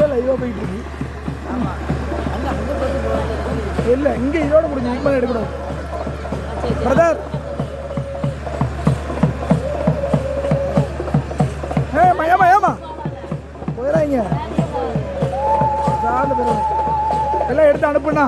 யூடியூப்ல லைவாக போயிட்டு இருக்கு. இல்லை இங்கே இதோட முடிஞ்சு இதுக்கு மேலே எடுக்கக்கூடாது பிரதர் ஏ மயமா ஏமா போயிடாங்க எல்லாம் எடுத்து அனுப்புண்ணா.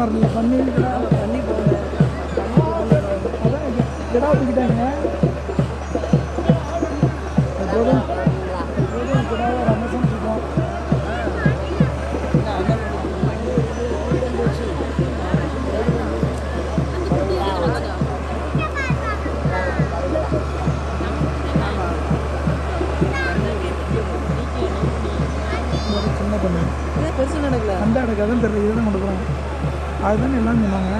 வரல பண்ணி பண்ணி அதான் கிடா தூக்கிட்டாங்க அந்த இடக்கு அதான் தெரியல இதுதான் கொடுக்குறாங்க அதுதான் எல்லாம் சொன்னாங்க.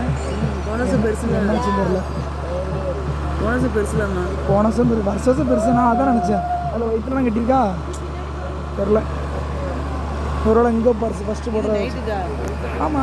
போனஸ் பெருசு என்னாச்சுன்னு தெரியல. போனஸ் பெருசுலண்ணா போனஸும் பெரு வருஷம் பெருசு நான் அதான் நினச்சேன். அதில் வயிற்றுலாம் கட்டியிருக்கா? தெரில ஒருவேளை இங்கே பர்ஸ் ஃபஸ்ட்டு போடுற ஆமாம்